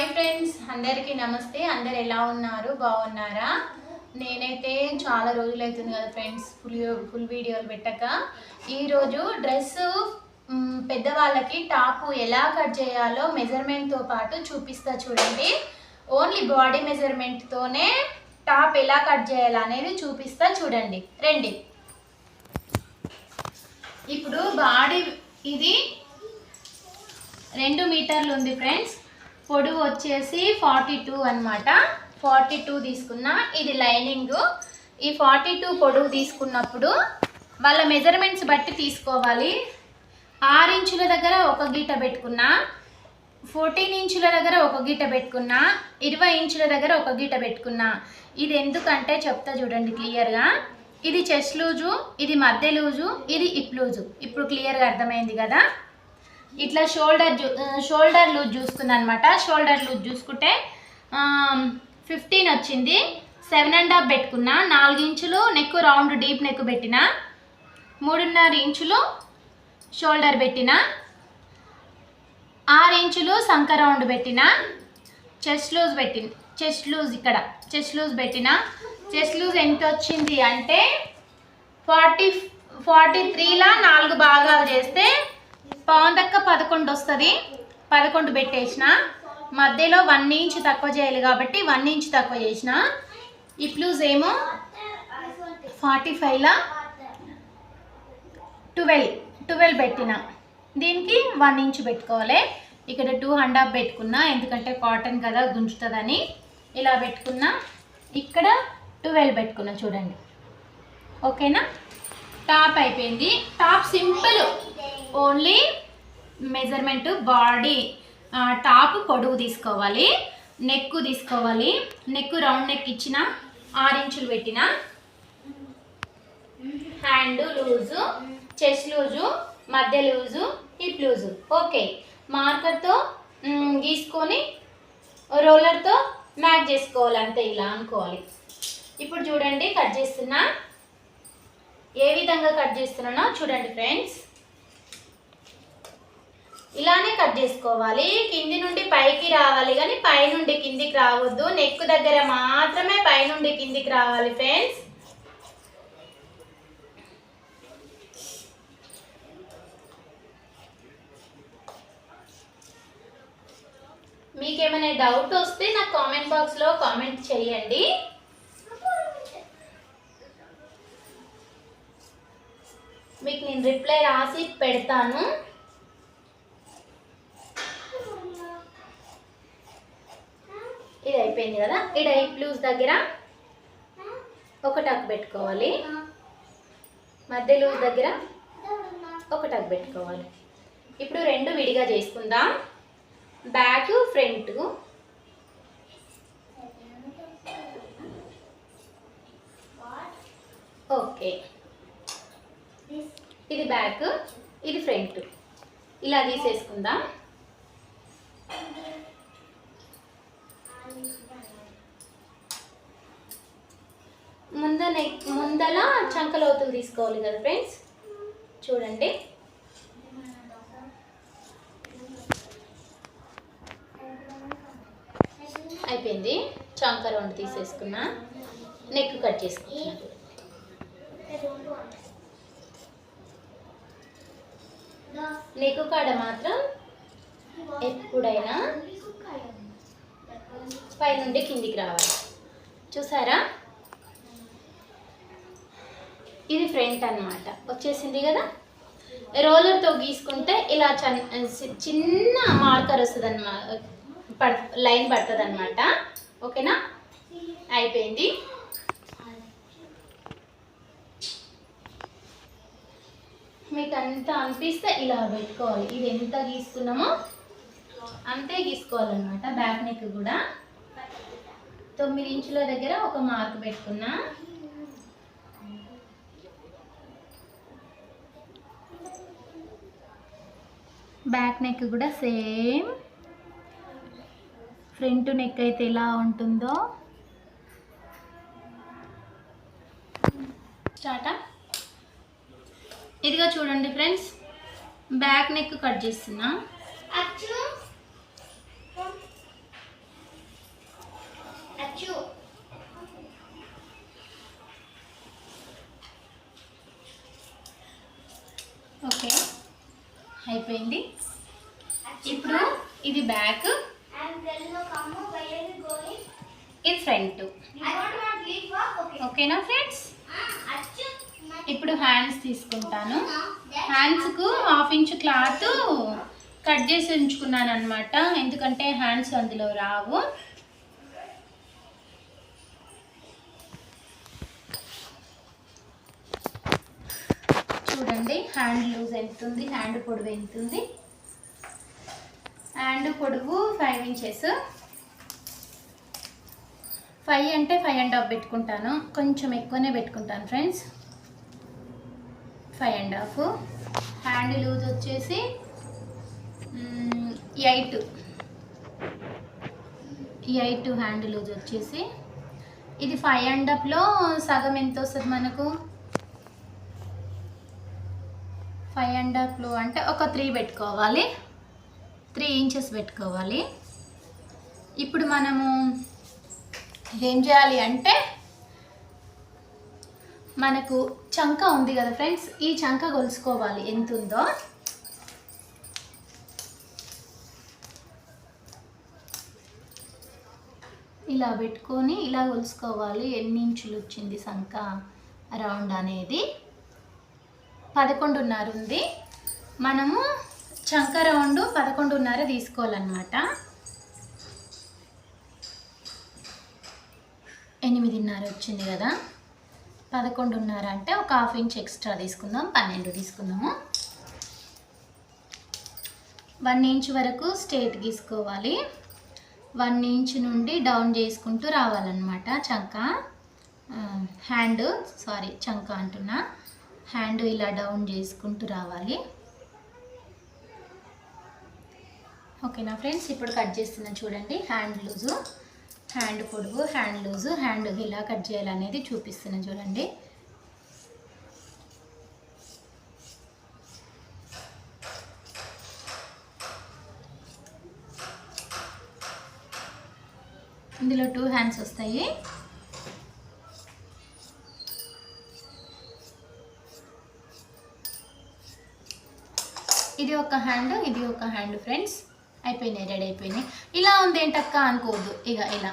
Hi friends అందరికీ నమస్తే. అందరు ఎలా ఉన్నారు? బాగున్నారా? నేనైతే చాలా రోజులు అవుతుంది కదా ఫ్రెండ్స్ ఫుల్ ఫుల్ వీడియోలు పెట్టక. ఈరోజు డ్రెస్ పెద్దవాళ్ళకి టాప్ ఎలా కట్ చేయాలో మెజర్మెంట్తో పాటు చూపిస్తా చూడండి. ఓన్లీ బాడీ మెజర్మెంట్తోనే టాప్ ఎలా కట్ చేయాలి అనేది చూపిస్తా చూడండి. రండి. ఇప్పుడు బాడీ ఇది రెండు మీటర్లు ఉంది ఫ్రెండ్స్. పొడవు వచ్చేసి ఫార్టీ టూ అనమాట ఫార్టీ టూ తీసుకున్నా. ఇది లైనింగ్. ఈ ఫార్టీ టూ పొడవు తీసుకున్నప్పుడు వాళ్ళ మెజర్మెంట్స్ బట్టి తీసుకోవాలి. ఆరు ఇంచుల దగ్గర ఒక గీట పెట్టుకున్నా. ఫోర్టీన్ ఇంచుల దగ్గర ఒక గీట పెట్టుకున్నా. ఇరవై ఇంచుల దగ్గర ఒక గీట పెట్టుకున్నా. ఇది ఎందుకంటే చెప్తా చూడండి క్లియర్గా. ఇది చెస్ట్ లూజు ఇది మధ్య లూజు ఇది ఇప్ లూజు. ఇప్పుడు క్లియర్గా అర్థమైంది కదా? ఇట్లా షోల్డర్ షోల్డర్ లూజ్ చూసుకున్నా అనమాట షోల్డర్ లూజ్ చూసుకుంటే ఫిఫ్టీన్ వచ్చింది. సెవెన్ అండ్ హాఫ్ పెట్టుకున్నా. నాలుగు ఇంచులు నెక్ రౌండ్ డీప్ నెక్ పెట్టిన. మూడున్నర ఇంచులు షోల్డర్ పెట్టిన. ఆరు ఇంచులు సంక రౌండ్ పెట్టిన. చెస్ట్ లూజ్ పెట్టిన. చెస్ట్ లూజ్ ఇక్కడ. చెస్ట్ లూజ్ పెట్టిన. చెస్ట్ లూజ్ ఎంత వచ్చింది అంటే ఫార్టీ ఫార్టీ త్రీలా నాలుగు భాగాలు చేస్తే పవన్ దక్క పదకొండు వస్తుంది. పదకొండు పెట్టేసిన. మధ్యలో వన్ ఇంచ్ తక్కువ చేయాలి కాబట్టి వన్ ఇంచ్ తక్కువ చేసిన. ఈ ప్లూజ్ ఏమో ఫార్టీ ఫైవ్లా ట్వెల్వ్. ట్వెల్వ్ పెట్టిన. దీనికి వన్ ఇంచ్ పెట్టుకోవాలి. ఇక్కడ టూ అండ్ హాఫ్ పెట్టుకున్నా. ఎందుకంటే కాటన్ కదా గుంజుతుందని. ఇలా పెట్టుకున్నా. ఇక్కడ ట్వెల్వ్ పెట్టుకున్నా చూడండి. ఓకేనా? టాప్ అయిపోయింది. Top simple. Only measurement body top పొడవు తీసుకోవాలి నెక్ తీసుకోవాలి నెక్ రౌండ్ నెక్ ఇచ్చిన ఆరు ఇంచులు పెట్టిన. హ్యాండ్ లూజు చెస్ట్ లూజు మధ్య లూజు హిప్ లూజు. ఓకే. మార్కర్తో గీసుకొని రోలర్తో మ్యాచ్ చేసుకోవాలి అంతే ఇలా అనుకోవాలి. ఇప్పుడు చూడండి కట్ చేస్తున్నా. ఏ విధంగా కట్ చేస్తున్నానో చూడండి ఫ్రెండ్స్. ఇలానే కట్ చేసుకోవాలి. కింది నుండి పైకి రావాలి కానీ పైనుండి కిందికి రావద్దు. నెక్ దగ్గర మాత్రమే పైనుండి కిందికి రావాలి ఫ్రెండ్స్. మీకు ఏమైనా డౌట్ వస్తే నాకు కామెంట్ బాక్స్లో కామెంట్ చేయండి. మీకు నేను రిప్లై రాసి పెడతాను ఇది అయిపోయింది కదా? ఈ డై ప్లూస్ దగ్గర ఒక టక్ పెట్టుకోవాలి. మధ్య లూజ్ దగ్గర ఒక టక్ పెట్టుకోవాలి. ఇప్పుడు రెండు విడిగా చేసుకుందాం. Back front okay. ఇది బ్యాక్ ఇది ఫ్రంట్ ఇలా తీసేసుకుందాం. లోతులు తీసుకోవాలి కదా ఫ్రెండ్స్? చూడండి. అయిపోయింది. చంక రౌండ్ తీసేసుకున్నా. నెక్ కట్ చేసుకున్నా. నెక్ కాడ మాత్రం ఎప్పుడైనా పైనుండి కిందికి రావాలి. చూసారా? ఇది ఫ్రంట్ అన్నమాట. వచ్చేసింది కదా? రోలర్తో గీసుకుంటే ఇలా చిన్న మార్కర్ వస్తుంది అనమాట పడ్ లైన్ పడుతుంది అనమాట ఓకేనా? అయిపోయింది. మీకు అంత అనిపిస్తే ఇలా పెట్టుకోవాలి. ఇది ఎంత గీసుకున్నామో అంతే గీసుకోవాలన్నమాట బ్యాక్ నెక్ కూడా. తొమ్మిది ఇంచుల దగ్గర ఒక మార్క్ పెట్టుకున్నా. బ్యాక్ నెక్ కూడా సేమ్. ఫ్రంట్ నెక్ అయితే ఎలా ఉంటుందో. స్టార్టా ఇదిగా చూడండి ఫ్రెండ్స్ బ్యాక్ నెక్ కట్ చేస్తున్నా. ఓకే. అయిపోయింది. ఇప్పుడు ఇది బ్యాక్. ఇది ఫ్రంట్. ఓకేనా ఫ్రెండ్స్? ఇప్పుడు హ్యాండ్స్ తీసుకుంటాను. హ్యాండ్స్కు హాఫ్ ఇంచ్ క్లాత్ కట్ చేసి ఉంచుకున్నాను అనమాట ఎందుకంటే హ్యాండ్స్ అందులో రావు. చూడండి హ్యాండ్ లూజ్ ఎంత ఉంది హ్యాండ్ పొడవు ఎంత ఉంది హ్యాండ్ పొడవు ఫైవ్ ఇంచెస్ ఫైవ్ అంటే ఫైవ్ అండ్ హాఫ్ పెట్టుకుంటాను. కొంచెం ఎక్కువనే పెట్టుకుంటాను friends five and half hand loose వచ్చేసి ఎయిట్ ఎయిట్ హ్యాండ్ లూజ్ వచ్చేసి. ఇది ఫైవ్ అండ్ హాఫ్లో సగం ఎంత వస్తుంది మనకు? ఫైవ్ అండ్ హాఫ్లో అంటే ఒక త్రీ పెట్టుకోవాలి. త్రీ ఇంచెస్ పెట్టుకోవాలి. ఇప్పుడు మనము ఏం చేయాలి అంటే మనకు చంక ఉంది కదా ఫ్రెండ్స్ ఈ చంక కొలుసుకోవాలి. ఎంత ఉందో ఇలా పెట్టుకొని ఇలా కొలుసుకోవాలి. ఎన్ని ఇంచులు వచ్చింది సంక రౌండ్ అనేది. పదకొండున్నర ఉంది. మనము చంక రౌండ్ పదకొండున్నర తీసుకోవాలన్నమాట. ఎనిమిదిన్నర వచ్చింది కదా. పదకొండున్నర అంటే ఒక హాఫ్ ఇంచ్ ఎక్స్ట్రా తీసుకుందాం. పన్నెండు తీసుకుందాము. వన్ ఇంచ్ వరకు స్ట్రేట్ గీసుకోవాలి. వన్ ఇంచ్ నుండి డౌన్ చేసుకుంటూ రావాలన్నమాట చంక. హ్యాండ్ సారీ చంక అంటున్నా. హ్యాండ్ ఇలా డౌన్ చేసుకుంటూ రావాలి. ఓకేనా ఫ్రెండ్స్ ఇప్పుడు కట్ చేస్తున్నా చూడండి హ్యాండ్ లూజు హ్యాండ్ పొడుగు హ్యాండ్ లూజు హ్యాండ్ ఇలా కట్ చేయాలనేది చూపిస్తున్నాను చూడండి. ఇందులో టూ హ్యాండ్స్ వస్తాయి. ఇది ఒక హ్యాండ్ ఇది ఒక హ్యాండ్ ఫ్రెండ్స్. అయిపోయినాయి రెడీ అయిపోయినాయి. ఇలా ఉంది ఏంటక్క అనుకోవద్దు. ఇక ఇలా.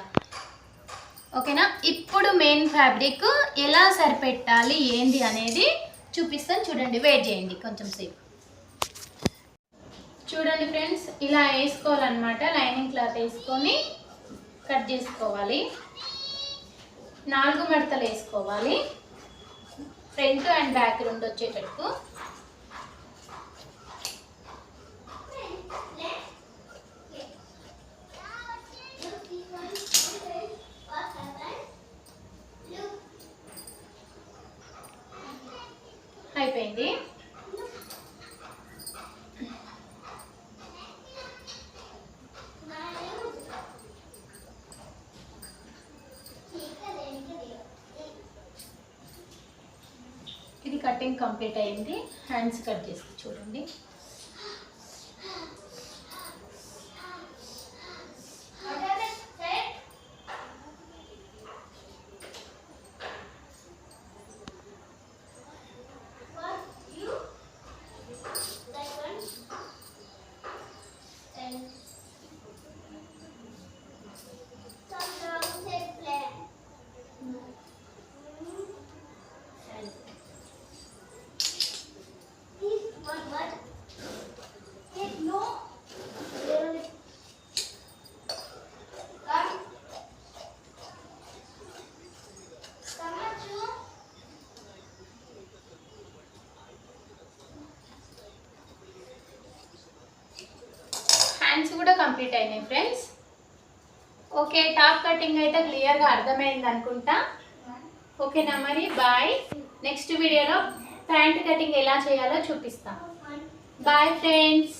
ఓకేనా? ఇప్పుడు మెయిన్ ఫ్యాబ్రిక్ ఎలా సరిపెట్టాలి ఏంది అనేది చూపిస్తాను. చూడండి వెయిట్ చేయండి కొంచెం సేపు. చూడండి ఫ్రెండ్స్ ఇలా వేసుకోవాలన్నమాట. లైనింగ్ క్లాత్ వేసుకొని కట్ చేసుకోవాలి. నాలుగు మడతలు వేసుకోవాలి. ఫ్రంట్ అండ్ బ్యాక్ రెండు వచ్చేటట్టు. కటింగ్ కంప్లీట్ అయింది. హ్యాండ్స్ కట్ చేసి చూడండి. కంప్లీట్ అయినాయి ఫ్రెండ్స్ ఓకే టాప్ కటింగ్ అయితే క్లియర్గా అర్థమైంది అనుకుంటా. ఓకేనా మరి బాయ్ నెక్స్ట్ వీడియోలో ప్యాంట్ కటింగ్ ఎలా చేయాలో చూపిస్తాం. Bye friends